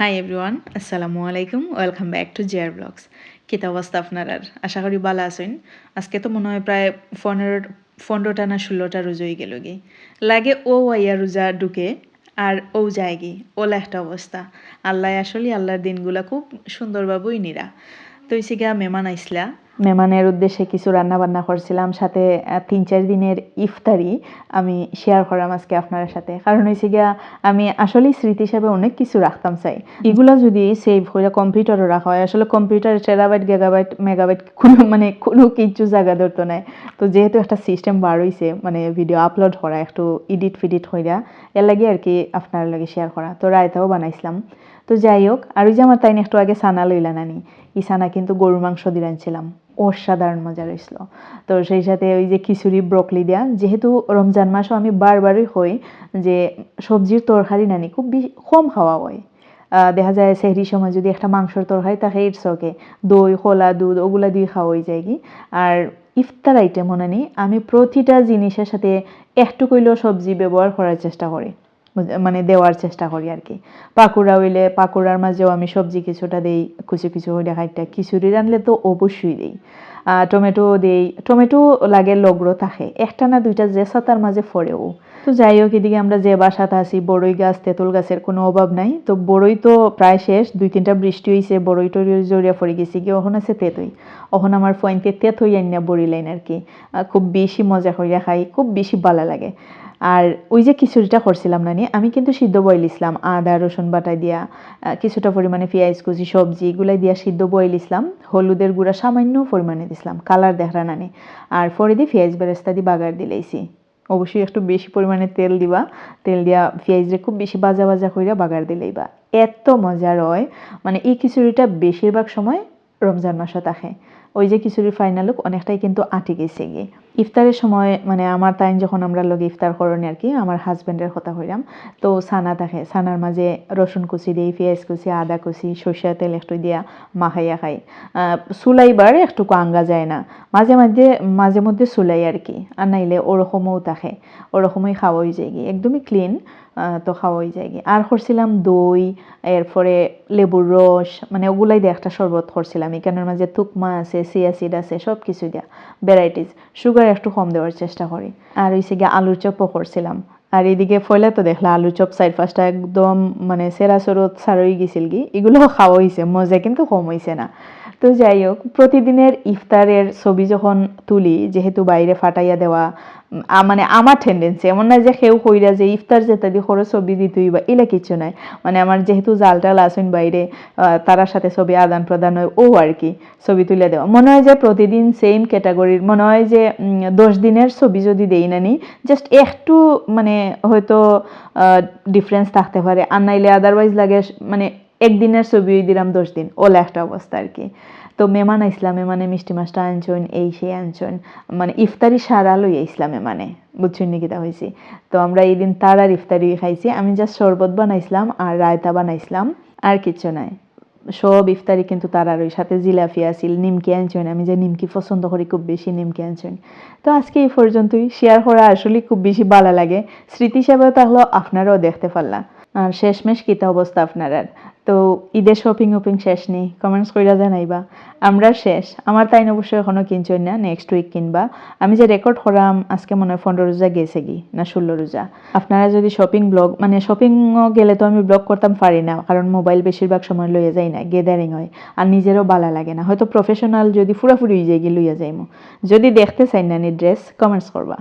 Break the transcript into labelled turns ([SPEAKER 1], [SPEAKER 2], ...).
[SPEAKER 1] High everyone আসসালামু আলাইকুম welcome back to জিয়ার ব্লগস কিতা অবস্থা আপনার আশা করি ভালো আছেন। আজকে তো মনে হয় প্রায় পনেরো পনেরোটা না ষোলোটা রোজই গেল গে। লাগে ও ওয়াইয়া রোজা ঢুকে আর ও যায় গে। ওলা একটা অবস্থা। আল্লাহ আসলে আল্লাহর দিনগুলা খুব সুন্দরভাবেই নিরা। তো এসে গা মেমান আইসলা। মেহমানের উদ্দেশ্যে কিছু রান্না বান্না করছিলাম, সাথে তিন চার দিনের ইফতারি আমি শেয়ার করাম আজকে আপনার সাথে। কারণ হয়েছে গিয়া, আমি আসলেই স্মৃতি হিসাবে অনেক কিছু রাখতাম, চাই। এগুলা যদি সেভ হয়ে কম্পিউটারও রাখা হয়, আসলে কম্পিউটার টেরাবাইট গেগাবাইট মেগাবাইট কোনো মানে কোনো কিছু জায়গা ধরতো নাই। তো যেহেতু একটা সিস্টেম বার হয়েছে মানে ভিডিও আপলোড করা, একটু এডিট ফিডিট হইয়া, এর লাগে আর কি আপনার লাগে শেয়ার করা। তো রায়তাও বানাইছিলাম। তো যাই হোক, আর ওই যে আমার তাই একটু আগে সানা লইলা নানি ই সানা কিন্তু গরুর মাংস দিয়ে আনছিলাম। অসাধারণ মজা রয়েছিল তো সেই সাথে ওই যে খিচুড়ি ব্রকলি দেয়া, যেহেতু রমজান মাসও আমি বারবারই হই যে সবজির তরকারি নানি খুব কম খাওয়া হয়। দেখা যায় সেহরির সময় যদি একটা মাংসর তরকারি থাকে ইটস ওকে দই খোলা দুধ, ওগুলা দিয়ে খাওয়াই যায় কি। আর ইফতার আইটেম নি, আমি প্রতিটা জিনিসের সাথে একটু কইলেও সবজি ব্যবহার করার চেষ্টা করি। মানে দেওয়ার চেষ্টা করি আর কি। পাকুড়া হইলে পাকোড়ার মাঝেও আমি সবজি কিছুটা দেই কিছু কিছু হইলে খাইটা। খিচুড়ি রানলে তো অবশ্যই দেই। টমেটো দেই। টমেটো লাগে লগ্র থাকে। একটা না দুইটা যে সাতার মাঝে ফরেও। তো যাই হোক এদিকে আমরা যে বাসাতে আছি, বড়ই গাছ, তেঁতুল গাছের কোনো অভাব নাই। তো বড়ই তো প্রায় শেষ। দুই তিনটা বৃষ্টি হয়েছে বড়ই টড়ি জড়িয়া পড়ে গেছি। কি ওখানে আছে তেঁতুই। ওখানে আমার ফোনতে তেঁতুই আইনা বড়ি লাইন আর কি। খুব বেশি মজা করিয়া খাই। খুব বেশি ভালো লাগে। আর ওই যে খিচুড়িটা করছিলাম নানি, আমি কিন্তু সিদ্ধ বয়েল ইসলাম, আদা, রসুন বাটা দিয়া কিছুটা পরিমাণে পেঁয়াজ, কুচি, সবজি, এগুলাই দিয়া সিদ্ধ বয়েল ইসলাম, হলুদের গুঁড়া সামান্য পরিমাণে দিছিলাম, কালার দেখরা নানি, আর পরে দিয়ে পেঁয়াজ বেরেস্তা দিয়ে বাগার দিলেইছি অবশ্যই একটু বেশি পরিমাণে তেল দিবা, তেল দিয়া পেঁয়াজরে খুব বেশি বাজা বাজা কইরা বাগার দিলেইবা এত মজার হয় মানে এই খিচুড়িটা বেশিরভাগ সময় রমজান মাসে থাকে ওই যে খিচুড়ির ফাইনাল লুক অনেকটাই কিন্তু আটে গেছে গিয়ে। ইফতারের সময় মানে আমার টাইম যখন আমরা লগে ইফতার করনি আর কি, আমার হাজব্যান্ডের কথা হইলাম, তো সানা থাকে সানার মাঝে রসুন কুচি দিই, পেঁয়াজ কুচি, আদা কুচি, সর্ষের তেল একটু দিয়া মাখাইয়া খাই। সুলাইবার একটু আঙ্গা যায় না। মাঝে মাঝে মাঝে মধ্যে সুলাই আর কি। আর নাইলে ওরকমও থাকে ওরকমই খাওয়াই যায় গিয়ে। একদমই ক্লিন তো খাওয়াই যায় আর করছিলাম দই, এরপরে লেবুর রস মানে ওগুলাই দিয়ে একটা শরবত করছিলাম। এখানের মাঝে তুকমা আছে সিয়াসিড আছে সব কিছু দেওয়া ভ্যারাইটিস সুগার একটু কম দেওয়ার চেষ্টা করি। আর হইছে গিয়ে আলুর চপও করছিলাম। আর এদিকে ফলে তো দেখলা আলু চপ সাইড ফার্স্টটা একদম মানে সেরা সরত সারই গেছিল কি এগুলো খাওয়া হয়েছে মজা কিন্তু কম হয়েছে না। তো যাই হোক, প্রতিদিনের ইফতারের ছবি যখন তুলি, যেহেতু বাইরে ফাটাইয়া দেওয়া মানে আমার টেন্ডেন্সি এমন না যে কেউ কইরা যে ইফতার যেটা দিয়ে করে ছবি দিতেই বা এলা কিছু নাই। মানে আমার যেহেতু জাল টাল আসেন বাইরে তারার সাথে ছবি আদান প্রদান হয়, ও আর কি, ছবি তুলে দেওয়া। মনে হয় যে প্রতিদিন সেম ক্যাটাগরির মনে হয় যে দশ দিনের ছবি যদি দেই না নি জাস্ট একটু মানে হয়তো ডিফারেন্স থাকতে পারে। আর নাইলে আদারওয়াইজ লাগে মানে একদিনের ছবি দিলাম দশ দিন। ওলা একটা অবস্থা আর কি। তো মেমান আইসলাম মেমানে মিষ্টি মাছটা আনছন এই সেই আনছন মানে ইফতারি সারা লই আইসলাম মানে বুঝছেন নাকি তা হয়েছি তো আমরা এই দিন তার আর ইফতারি খাইছি। আমি জাস্ট শরবত বানাইছিলাম আর রায়তা বানাইছিলাম আর কিছু নাই। সব ইফতারি কিন্তু তার আর ওই সাথে জিলাফি আছিল, নিমকি আনছেন আমি যে নিমকি পছন্দ করি, খুব বেশি নিমকি আনছেন তো আজকে এই পর্যন্তই। শেয়ার করা আসলে খুব বেশি ভালো লাগে। স্মৃতি হিসাবেও তাহলে আপনারাও দেখতে পারলাম শেষমেশ কিতা অবস্থা আপনার আর তো ঈদের শপিং ওপিং শেষ নেই কমেন্টস কইরা জানাইবা। আমরা শেষ, আমার তাই অবশ্যই এখনও কিনছই না নেক্সট উইক কিনবা। আমি যে রেকর্ড করাম, আজকে মনে হয় পনেরো রোজা গেছে কি, না ষোলো রোজা। আপনারা যদি শপিং ব্লগ মানে শপিংও গেলে তো আমি ব্লগ করতাম পারি না, কারণ মোবাইল বেশিরভাগ সময় লইয়া যাই না গেদারিং হয়, আর নিজেরও বালা লাগে না। হয়তো প্রফেশনাল যদি ফুরাফুরি হয়ে গিয়ে লইয়া যাইমো। যদি দেখতে চাই না নি ড্রেস কমেন্টস করবা।